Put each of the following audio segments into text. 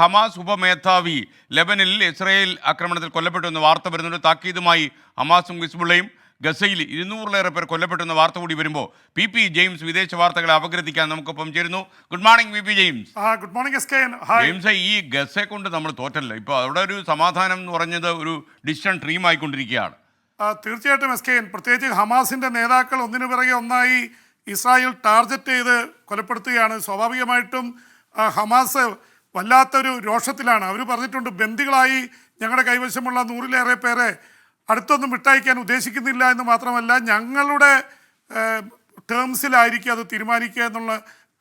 Hamas ഉപമേധാവി ലെബനിൽ Israel ആക്രമണത്തിൽ കൊല്ലപ്പെട്ടു എന്ന വാർത്ത വരുന്നുണ്ട്. താക്കീതുമായി ഹമാസും ഹിസ്ബുള്ളയും ഗസയിൽ ഇരുന്നൂറിലേറെ പേർ കൊല്ലപ്പെട്ടു എന്ന വാർത്ത കൂടി വരുമ്പോൾ പി പി ജെയിംസ് വിദേശ വാർത്തകളെ അപഗ്രഥിക്കാൻ നമുക്കൊപ്പം ചേരുന്നു. Good morning P P James. Good morning James ഈ ഗസെ കൊണ്ട് നമ്മൾ തോറ്റല്ലോ. ഇപ്പോൾ അവിടെ ഒരു സമാധാനം എന്ന് പറഞ്ഞത് ഒരു ഡിസിഷൻ ഡ്രീം ആയിക്കൊണ്ടിരിക്കുകയാണ്. തീർച്ചയായിട്ടും എസ് കെ പ്രത്യേകിച്ച് ഹമാസിന്റെ നേതാക്കൾ ഒന്നിനു പിറകെ ഒന്നായി ഇസ്രായേൽ ടാർഗറ്റ് ചെയ്ത് കൊലപ്പെടുത്തുകയാണ്. സ്വാഭാവികമായിട്ടും ഹമാസ് വല്ലാത്തൊരു രോഷത്തിലാണ്. അവർ പറഞ്ഞിട്ടുണ്ട് ബന്ദികളായി ഞങ്ങളുടെ കൈവശമുള്ള നൂറിലേറെ പേരെ അടുത്തൊന്നും വിട്ടയക്കാൻ ഉദ്ദേശിക്കുന്നില്ല എന്ന് മാത്രമല്ല ഞങ്ങളുടെ ടേംസിലായിരിക്കും അത് തീരുമാനിക്കുക എന്നുള്ള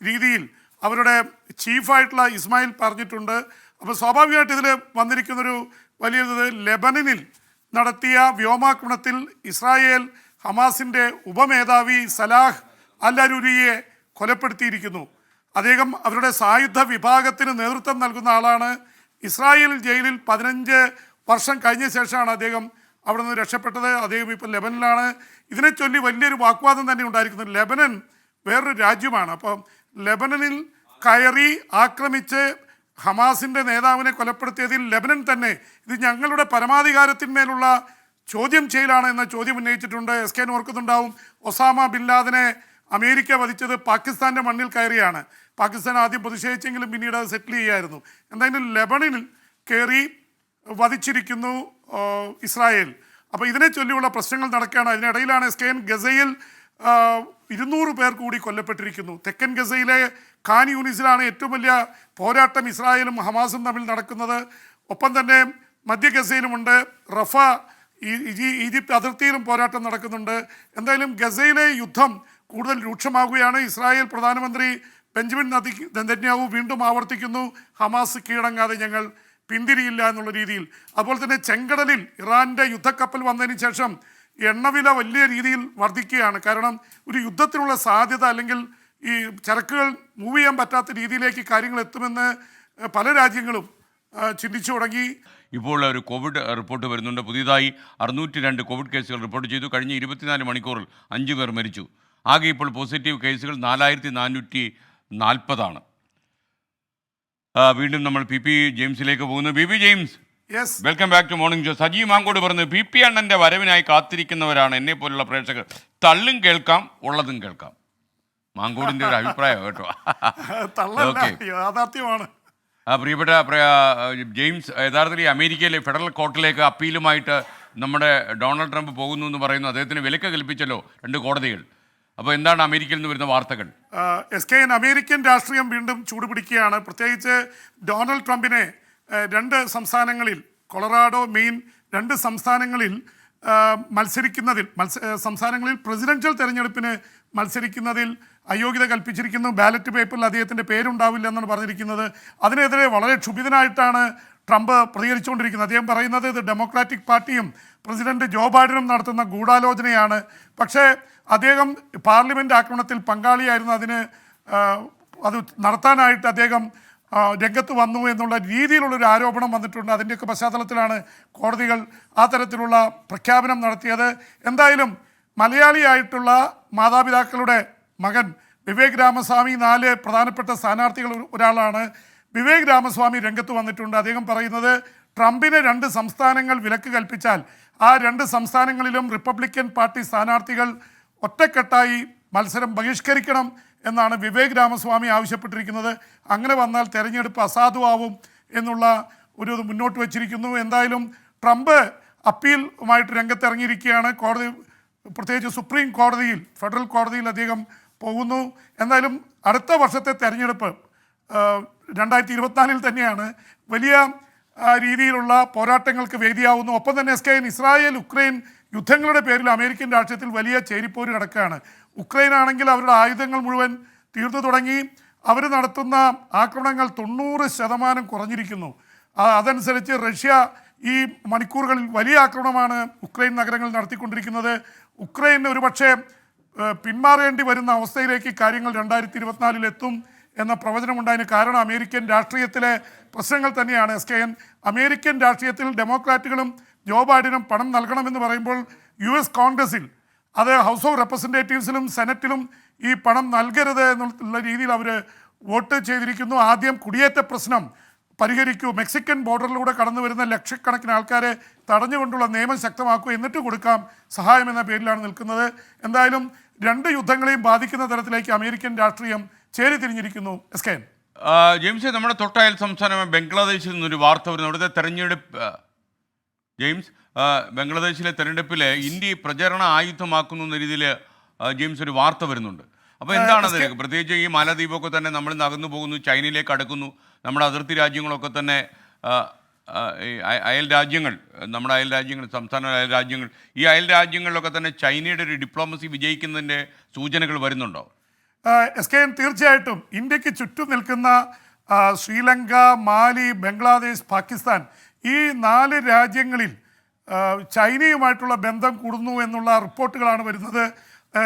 രീതിയിൽ അവരുടെ ചീഫായിട്ടുള്ള ഇസ്മായിൽ പറഞ്ഞിട്ടുണ്ട്. അപ്പോൾ സ്വാഭാവികമായിട്ട് ഇതിൽ വന്നിരിക്കുന്നൊരു വലിയത് ലെബനനിൽ നടത്തിയ വ്യോമാക്രമണത്തിൽ ഇസ്രായേൽ ഹമാസിന്റെ ഉപമേധാവി സലാഹ് അല്ലരുരിയെ കൊലപ്പെടുത്തിയിരിക്കുന്നു. അദ്ദേഹം അവരുടെ സായുധ വിഭാഗത്തിന് നേതൃത്വം നൽകുന്ന ആളാണ്. ഇസ്രായേൽ ജയിലിൽ പതിനഞ്ച് വർഷം കഴിഞ്ഞ ശേഷമാണ് അദ്ദേഹം അവിടെ നിന്ന് രക്ഷപ്പെട്ടത്. അദ്ദേഹം ഇപ്പോൾ ലെബനിലാണ് ഇതിനെ ചൊല്ലി വലിയൊരു വാഗ്വാദം തന്നെ ഉണ്ടായിരിക്കുന്നത് ലെബനൻ വേറൊരു രാജ്യമാണ്. അപ്പം ലെബനനിൽ കയറി ആക്രമിച്ച് ഹമാസിന്റെ നേതാവിനെ കൊലപ്പെടുത്തിയതിൽ ലെബനൻ തന്നെ ഇത് ഞങ്ങളുടെ പരമാധികാരത്തിന്മേലുള്ള ചോദ്യം ചെയ്യലാണ് എന്ന ചോദ്യം ഉന്നയിച്ചിട്ടുണ്ട്. എസ് കെ ഓർക്കുന്നുണ്ടാവും. ഒസാമ ബിൻ ലാദനെ അമേരിക്ക വധിച്ചത് പാകിസ്ഥാന്റെ മണ്ണിൽ കയറിയാണ്. പാകിസ്ഥാൻ ആദ്യം പ്രതിഷേധിച്ചെങ്കിലും പിന്നീട് അത് സെറ്റിൽ ചെയ്യായിരുന്നു എന്തായാലും ലെബണിനിൽ കയറി വധിച്ചിരിക്കുന്നു ഇസ്രായേൽ. അപ്പോൾ ഇതിനെ ചൊല്ലിയുള്ള പ്രശ്നങ്ങൾ നടക്കുകയാണ്. അതിനിടയിലാണ് എസ് കെ എൻ ഗസയിൽ ഇരുന്നൂറ് പേർ കൂടി കൊല്ലപ്പെട്ടിരിക്കുന്നു. തെക്കൻ ഗസയിലെ ഖാൻ യൂണിസിലാണ് ഏറ്റവും വലിയ പോരാട്ടം ഇസ്രായേലും ഹമാസും തമ്മിൽ നടക്കുന്നത്. ഒപ്പം തന്നെ മധ്യ ഗസയിലുമുണ്ട് റഫ ഈജിപ്ത് അതിർത്തിയിലും പോരാട്ടം നടക്കുന്നുണ്ട്. എന്തായാലും ഗസയിലെ യുദ്ധം കൂടുതൽ രൂക്ഷമാകുകയാണ്. ഇസ്രായേൽ പ്രധാനമന്ത്രി ബെഞ്ചമിൻ നദി നെതന്യാഹു വീണ്ടും ആവർത്തിക്കുന്നു. ഹമാസ് കീഴടങ്ങാതെ ഞങ്ങൾ പിന്തിരിയില്ല എന്നുള്ള രീതിയിൽ. അതുപോലെ തന്നെ ചെങ്കടലിൽ ഇറാന്റെ യുദ്ധക്കപ്പൽ വന്നതിന് ശേഷം എണ്ണവില വലിയ രീതിയിൽ വർദ്ധിക്കുകയാണ്. കാരണം ഒരു യുദ്ധത്തിനുള്ള സാധ്യത അല്ലെങ്കിൽ ഈ ചരക്കുകൾ മൂവ് ചെയ്യാൻ പറ്റാത്ത രീതിയിലേക്ക് കാര്യങ്ങൾ എത്തുമെന്ന് പല രാജ്യങ്ങളും ചിന്തിച്ചു തുടങ്ങി. ഇപ്പോൾ ഒരു കോവിഡ് റിപ്പോർട്ട് വരുന്നുണ്ട്. പുതിയതായി അറുന്നൂറ്റി രണ്ട് കോവിഡ് കേസുകൾ റിപ്പോർട്ട് ചെയ്തു. കഴിഞ്ഞ ഇരുപത്തിനാല് മണിക്കൂറിൽ അഞ്ചു പേർ മരിച്ചു. ആകെ ഇപ്പോൾ പോസിറ്റീവ് കേസുകൾ നാലായിരത്തി നാനൂറ്റി നാൽപ്പതാണ് വീണ്ടും നമ്മൾ പി പി ജെയിംസിലേക്ക് പോകുന്നു. P P James yes welcome back to morning show Sajeev Mankode പറഞ്ഞു പി പി അണ്ണന്റെ വരവിനായി കാത്തിരിക്കുന്നവരാണ് എന്നെ പോലുള്ള പ്രേക്ഷകർ. തള്ളും കേൾക്കാം ഉള്ളതും കേൾക്കാം. മാങ്കോടിന്റെ ഒരു അഭിപ്രായം കേട്ടോ. യാഥാർത്ഥ്യമാണ്. പ്രിയപ്പെട്ട പ്രിയ ജെയിംസ് യഥാർത്ഥത്തിൽ അമേരിക്കയിലെ ഫെഡറൽ കോർട്ടിലേക്ക് അപ്പീലുമായിട്ട് നമ്മുടെ ഡൊണാൾഡ് ട്രംപ് പോകുന്നു എന്ന് പറയുന്നു. അദ്ദേഹത്തിന് വിലക്ക് കൽപ്പിച്ചല്ലോ രണ്ട് കോടതികൾ. അപ്പോൾ എന്താണ് അമേരിക്കയിൽ നിന്ന് വരുന്ന വാർത്തകൾ? എസ് കെ എൻ അമേരിക്കൻ രാഷ്ട്രീയം വീണ്ടും ചൂടുപിടിക്കുകയാണ്. പ്രത്യേകിച്ച് ഡൊണാൾഡ് ട്രംപിനെ രണ്ട് സംസ്ഥാനങ്ങളിൽ കൊളറാഡോ മെയിൻ രണ്ട് സംസ്ഥാനങ്ങളിൽ മത്സരിക്കുന്നതിൽ മത്സ സംസ്ഥാനങ്ങളിൽ പ്രസിഡൻഷ്യൽ തെരഞ്ഞെടുപ്പിന് മത്സരിക്കുന്നതിൽ അയോഗ്യത കൽപ്പിച്ചിരിക്കുന്നു. ബാലറ്റ് പേപ്പറിൽ അദ്ദേഹത്തിന്റെ പേരുണ്ടാവില്ല എന്നാണ് പറഞ്ഞിരിക്കുന്നത്. അതിനെതിരെ വളരെ ക്ഷുഭിതനായിട്ടാണ് ട്രംപ് പ്രതികരിച്ചുകൊണ്ടിരിക്കുന്നത് അദ്ദേഹം പറയുന്നത് ഇത് ഡെമോക്രാറ്റിക് പാർട്ടിയും പ്രസിഡന്റ് ജോ ബൈഡനും നടത്തുന്ന ഗൂഢാലോചനയാണ്. പക്ഷേ അദ്ദേഹം പാർലമെന്റ് ആക്രമണത്തിൽ പങ്കാളിയായിരുന്നു. അതിന് അത് നടത്താനായിട്ട് അദ്ദേഹം രംഗത്ത് വന്നു എന്നുള്ള രീതിയിലുള്ളൊരു ആരോപണം വന്നിട്ടുണ്ട്. അതിന്റെയൊക്കെ പശ്ചാത്തലത്തിലാണ് കോടതികൾ ആ തരത്തിലുള്ള പ്രഖ്യാപനം നടത്തിയത്. എന്തായാലും മലയാളിയായിട്ടുള്ള മാതാപിതാക്കളുടെ മകൻ വിവേക് രാമസ്വാമി നാല് പ്രധാനപ്പെട്ട സ്ഥാനാർത്ഥികൾ ഒരാളാണ്. വിവേക് രാമസ്വാമി രംഗത്ത് വന്നിട്ടുണ്ട്. അദ്ദേഹം പറയുന്നത് ട്രംപിന് രണ്ട് സംസ്ഥാനങ്ങൾ വിലക്ക് കൽപ്പിച്ചാൽ ആ രണ്ട് സംസ്ഥാനങ്ങളിലും റിപ്പബ്ലിക്കൻ പാർട്ടി സ്ഥാനാർത്ഥികൾ ഒറ്റക്കെട്ടായി മത്സരം ബഹിഷ്കരിക്കണം എന്നാണ് വിവേക് രാമസ്വാമി ആവശ്യപ്പെട്ടിരിക്കുന്നത്. അങ്ങനെ വന്നാൽ തെരഞ്ഞെടുപ്പ് അസാധുവാകും എന്നുള്ള ഒരു ഇത് മുന്നോട്ട് വച്ചിരിക്കുന്നു. എന്തായാലും ട്രംപ് അപ്പീലുമായിട്ട് രംഗത്തിറങ്ങിയിരിക്കുകയാണ്. കോടതി പ്രത്യേകിച്ച് സുപ്രീം കോടതിയിൽ ഫെഡറൽ കോടതിയിൽ അദ്ദേഹം പോകുന്നു. എന്തായാലും അടുത്ത വർഷത്തെ തെരഞ്ഞെടുപ്പ് രണ്ടായിരത്തി ഇരുപത്തിനാലിൽ തന്നെയാണ് വലിയ രീതിയിലുള്ള പോരാട്ടങ്ങൾക്ക് വേദിയാവുന്നു ഒപ്പം തന്നെ എസ് കെ ഇസ്രായേൽ ഉക്രൈൻ യുദ്ധങ്ങളുടെ പേരിൽ അമേരിക്കൻ രാഷ്ട്രീയത്തിൽ വലിയ ചേരിപ്പോര് നടക്കുകയാണ് ഉക്രൈൻ ആണെങ്കിൽ അവരുടെ ആയുധങ്ങൾ മുഴുവൻ തീർന്നു തുടങ്ങി അവർ നടത്തുന്ന ആക്രമണങ്ങൾ തൊണ്ണൂറ് ശതമാനം കുറഞ്ഞിരിക്കുന്നു. അതനുസരിച്ച് റഷ്യ ഈ മണിക്കൂറുകളിൽ വലിയ ആക്രമണമാണ് ഉക്രൈൻ നഗരങ്ങളിൽ നടത്തിക്കൊണ്ടിരിക്കുന്നത്. ഉക്രൈൻ ഒരുപക്ഷെ പിന്മാറേണ്ടി വരുന്ന അവസ്ഥയിലേക്ക് കാര്യങ്ങൾ രണ്ടായിരത്തി ഇരുപത്തിനാലിൽ എത്തും എന്ന പ്രവചനമുണ്ടായതിന് കാരണം അമേരിക്കൻ രാഷ്ട്രീയത്തിലെ പ്രശ്നങ്ങൾ തന്നെയാണ്. എസ് കെ എൻ അമേരിക്കൻ രാഷ്ട്രീയത്തിൽ ഡെമോക്രാറ്റുകളും ജോ ബൈഡനും പണം നൽകണമെന്ന് പറയുമ്പോൾ യു എസ് കോൺഗ്രസിൽ അത് ഹൗസ് ഓഫ് റെപ്രസെന്റേറ്റീവ്സിലും സെനറ്റിലും ഈ പണം നൽകരുത് എന്നുള്ള രീതിയിൽ അവർ വോട്ട് ചെയ്തിരിക്കുന്നു. ആദ്യം കുടിയേറ്റ പ്രശ്നം പരിഹരിക്കൂ. മെക്സിക്കൻ ബോർഡറിലൂടെ കടന്നു വരുന്ന ലക്ഷക്കണക്കിന് ആൾക്കാരെ തടഞ്ഞുകൊണ്ടുള്ള നിയമം ശക്തമാക്കൂ. എന്നിട്ട് കൊടുക്കാം. സഹായം എന്ന പേരിലാണ് നിൽക്കുന്നത്. എന്തായാലും രണ്ട് യുദ്ധങ്ങളെയും ബാധിക്കുന്ന തരത്തിലേക്ക് അമേരിക്കൻ രാഷ്ട്രീയം ചേരിതിരിഞ്ഞിരിക്കുന്നു എസ് കെ ജെയിംസ് നമ്മുടെ തൊട്ടയൽ സംസ്ഥാനമായ ബംഗ്ലാദേശിൽ നിന്നൊരു വാർത്ത വരുന്നു. അവിടുത്തെ തെരഞ്ഞെടുപ്പ് ജെയിംസ് ബംഗ്ലാദേശിലെ തെരഞ്ഞെടുപ്പിൽ ഇന്ത്യ പ്രചരണ ആയുധമാക്കുന്നു എന്ന രീതിയിൽ ജെയിംസ് ഒരു വാർത്ത വരുന്നുണ്ട്. അപ്പോൾ എന്താണ് അത് പ്രത്യേകിച്ച് ഈ മാലദ്വീപൊക്കെ തന്നെ നമ്മൾ നകന്നു പോകുന്നു ചൈനയിലേക്ക് അടുക്കുന്നു നമ്മുടെ അതിർത്തി രാജ്യങ്ങളൊക്കെ തന്നെ അയൽ രാജ്യങ്ങൾ നമ്മുടെ അയൽ രാജ്യങ്ങൾ സംസ്ഥാന അയൽ രാജ്യങ്ങൾ ഈ അയൽ രാജ്യങ്ങളിലൊക്കെ തന്നെ ചൈനയുടെ ഒരു ഡിപ്ലോമസി വിജയിക്കുന്നതിന്റെ സൂചനകൾ വരുന്നുണ്ടോ? എസ് കെ എൻ തീർച്ചയായിട്ടും ഇന്ത്യയ്ക്ക് ചുറ്റും നിൽക്കുന്ന ശ്രീലങ്ക മാലി ബംഗ്ലാദേശ് പാകിസ്ഥാൻ ഈ നാല് രാജ്യങ്ങളിൽ ചൈനയുമായിട്ടുള്ള ബന്ധം കൂടുന്നു എന്നുള്ള റിപ്പോർട്ടുകളാണ് വരുന്നത്.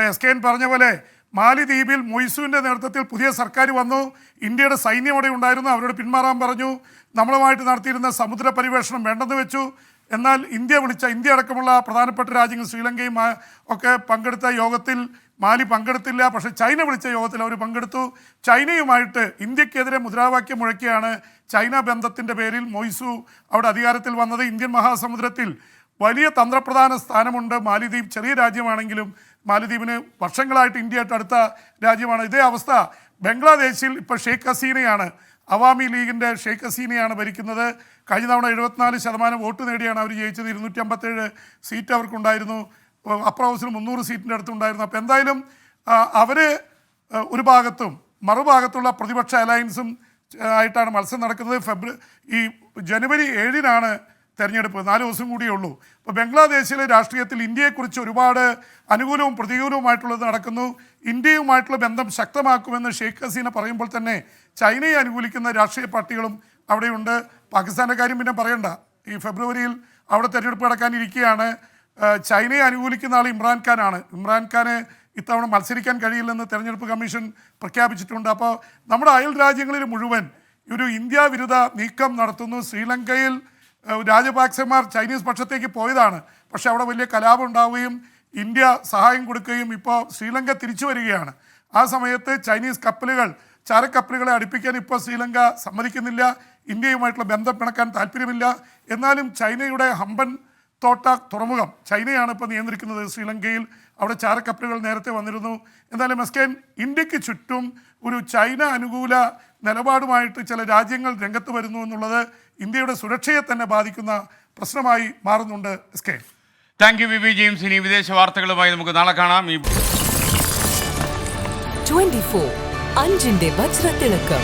എസ് കെ എൻ പറഞ്ഞ പോലെ മാലിദ്വീപിൽ മൊയ്സുവിന്റെ നേതൃത്വത്തിൽ പുതിയ സർക്കാർ വന്നു. ഇന്ത്യയുടെ സൈന്യം അവിടെ ഉണ്ടായിരുന്നു. അവരോട് പിന്മാറാൻ പറഞ്ഞു. നമ്മളുമായിട്ട് നടത്തിയിരുന്ന സമുദ്ര പരിവേഷണം വേണ്ടെന്ന് വെച്ചു. എന്നാൽ ഇന്ത്യ വിളിച്ച ഇന്ത്യ അടക്കമുള്ള പ്രധാനപ്പെട്ട രാജ്യങ്ങൾ ശ്രീലങ്കയും ഒക്കെ പങ്കെടുത്ത യോഗത്തിൽ മാലി പങ്കെടുത്തില്ല. പക്ഷേ ചൈന വിളിച്ച യോഗത്തിൽ അവർ പങ്കെടുത്തു. ചൈനയുമായിട്ട് ഇന്ത്യക്കെതിരെ മുദ്രാവാക്യം മുഴക്കിയാണ് ചൈന ബന്ധത്തിന്റെ പേരിൽ മൊയ്സു അവിടെ അധികാരത്തിൽ വന്നത്. ഇന്ത്യൻ മഹാസമുദ്രത്തിൽ വലിയ തന്ത്രപ്രധാന സ്ഥാനമുണ്ട്. മാലിദ്വീപ് ചെറിയ രാജ്യമാണെങ്കിലും മാലിദ്വീപിന് വർഷങ്ങളായിട്ട് ഇന്ത്യയായിട്ട് അടുത്ത രാജ്യമാണ്. ഇതേ അവസ്ഥ ബംഗ്ലാദേശിൽ ഇപ്പോൾ ഷെയ്ഖ് ഹസീനയാണ്. അവാമി ലീഗിന്റെ ഷെയ്ഖ് ഹസീനയാണ് ഭരിക്കുന്നത്. കഴിഞ്ഞ തവണ എഴുപത്തിനാല് ശതമാനം വോട്ട് നേടിയാണ് അവർ ജയിച്ചത്. ഇരുന്നൂറ്റി അമ്പത്തേഴ് സീറ്റ് അവർക്കുണ്ടായിരുന്നു. ഹൗസിൽ മുന്നൂറ് സീറ്റിന്റെ അടുത്തുണ്ടായിരുന്നു. അപ്പോൾ എന്തായാലും അവർ ഒരു ഭാഗത്തും മറുഭാഗത്തുള്ള പ്രതിപക്ഷ അലയൻസും ആയിട്ടാണ് മത്സരം നടക്കുന്നത്. ഫെബ്രുവരി ഈ ജനുവരി ഏഴിനാണ് തെരഞ്ഞെടുപ്പ്. നാല് ദിവസം കൂടിയേ ഉള്ളൂ. അപ്പോൾ ബംഗ്ലാദേശിലെ രാഷ്ട്രീയത്തിൽ ഇന്ത്യയെക്കുറിച്ച് ഒരുപാട് അനുകൂലവും പ്രതികൂലവുമായിട്ടുള്ളത് നടക്കുന്നു. ഇന്ത്യയുമായിട്ടുള്ള ബന്ധം ശക്തമാക്കുമെന്ന് ഷെയ്ഖ് ഹസീന പറയുമ്പോൾ തന്നെ ചൈനയെ അനുകൂലിക്കുന്ന രാഷ്ട്രീയ പാർട്ടികളും അവിടെയുണ്ട്. പാകിസ്ഥാന്റെ കാര്യം പിന്നെ പറയണ്ട. ഈ ഫെബ്രുവരിയിൽ അവിടെ തെരഞ്ഞെടുപ്പ് നടക്കാനിരിക്കുകയാണ്. ചൈനയെ അനുകൂലിക്കുന്ന ആൾ ഇമ്രാൻഖാനാണ് ഇമ്രാൻഖാന് ഇത്തവണ മത്സരിക്കാൻ കഴിയില്ലെന്ന് തെരഞ്ഞെടുപ്പ് കമ്മീഷൻ പ്രഖ്യാപിച്ചിട്ടുണ്ട്. അപ്പോൾ നമ്മുടെ അയൽ രാജ്യങ്ങളിൽ മുഴുവൻ ഒരു ഇന്ത്യ വിരുദ്ധ നീക്കം നടത്തുന്നു. ശ്രീലങ്കയിൽ ഏഹ്, രാജപാക്സന്മാർ ചൈനീസ് പക്ഷത്തേക്ക് പോയതാണ്. പക്ഷേ അവിടെ വലിയ കലാപം ഉണ്ടാവുകയും ഇന്ത്യ സഹായം കൊടുക്കുകയും ഇപ്പോൾ ശ്രീലങ്ക തിരിച്ചു വരികയാണ്. ആ സമയത്ത് ചൈനീസ് കപ്പലുകൾ ചരക്കപ്പലുകളെ അടുപ്പിക്കാൻ ഇപ്പോൾ ശ്രീലങ്ക സമ്മതിക്കുന്നില്ല. ഇന്ത്യയുമായിട്ടുള്ള ബന്ധം പിണക്കാൻ താല്പര്യമില്ല. എന്നാലും ചൈനയുടെ ഹമ്പൻ തോട്ട തുറമുഖം. ചൈനയാണ് ഇപ്പോൾ നിയന്ത്രിക്കുന്നത്. ശ്രീലങ്കയിൽ അവിടെ ചാരക്കപ്പലുകൾ നേരത്തെ വന്നിരുന്നു. എന്തായാലും എസ്കേൻ ഇന്ത്യയ്ക്ക് ചുറ്റും ഒരു ചൈന അനുകൂല നിലപാടുമായിട്ട് ചില രാജ്യങ്ങൾ രംഗത്ത് വരുന്നു എന്നുള്ളത് ഇന്ത്യയുടെ സുരക്ഷയെ തന്നെ ബാധിക്കുന്ന പ്രശ്നമായി മാറുന്നുണ്ട് എസ്കേൻ താങ്ക് യു വി ജെയിംസ് ഇനി വിദേശ വാർത്തകളുമായി നമുക്ക് നാളെ കാണാം. ഈ 24 അഞ്ചിന്റെ വജ്രത്തിളക്കം.